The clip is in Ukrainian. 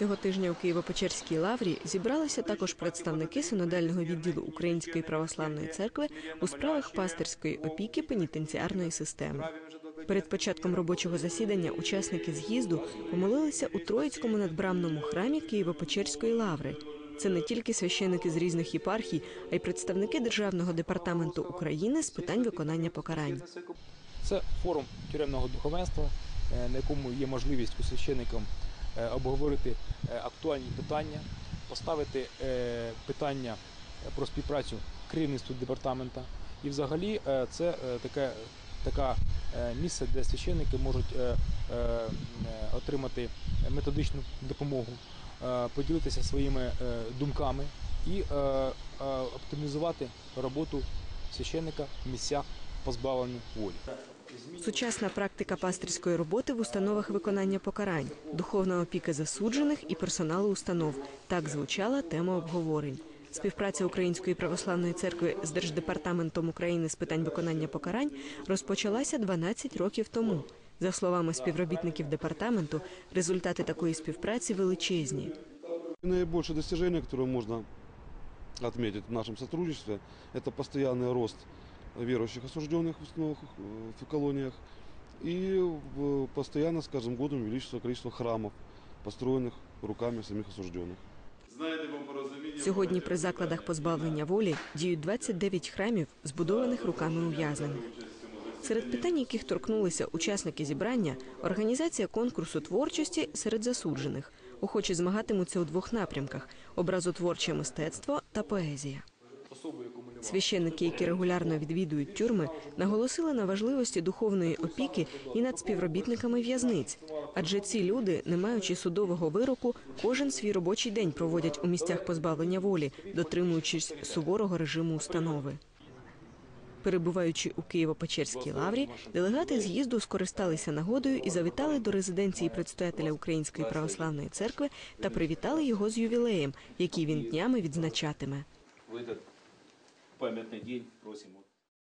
Цього тижня у Києво-Печерській лаврі зібралися також представники синодального відділу Української православної церкви у справах пастирської опіки пенітенціарної системи. Перед початком робочого засідання учасники з'їзду помолилися у Троїцькому надбрамному храмі Києво-Печерської лаври. Це не тільки священики з різних єпархій, а й представники Державного департаменту України з питань виконання покарань. Це форум тюремного духовенства, е, на якому є можливість у священникам е, обговорити е, актуальні питання, поставити е, питання про співпрацю керівництву департамента. І взагалі е, це е, таке, така е, місце, де священники можуть е, е, е, отримати методичну допомогу, е, поділитися своїми е, думками і е, е, оптимізувати роботу священника в місцях позбавлення волі. Сучасна практика пастирської роботи в установах виконання покарань, духовна опіка засуджених і персоналу установ. Так звучала тема обговорень. Співпраця Української православної церкви з Держдепартаментом України з питань виконання покарань розпочалася 12 років тому. За словами співробітників департаменту, результати такої співпраці величезні. Наибольшее достижение, которое можно отметить в нашем сотрудничестве, это постоянный рост верующих осужденных в установах, э, в колониях и в- постоянно с каждым годом увеличивается количество храмов, построенных руками самих осужденных. Сьогодні при закладах позбавлення волі діють 29 храмів, збудованих руками ув'язнених. Серед питань, яких торкнулися учасники зібрання, організація конкурсу творчості серед засуджених. Охочі змагатимуться у двох напрямках: образотворче мистецтво та поезія. Священники, які регулярно відвідують тюрми, наголосили на важливості духовної опіки і над співробітниками в'язниць. Адже ці люди, не маючи судового вироку, кожен свій робочий день проводять у місцях позбавлення волі, дотримуючись суворого режиму установи. Перебуваючи у Києво-Печерській лаврі, делегати з'їзду скористалися нагодою і завітали до резиденції предстоятеля Української православної церкви та привітали його з ювілеєм, який він днями відзначатиме. Памятный день просим вот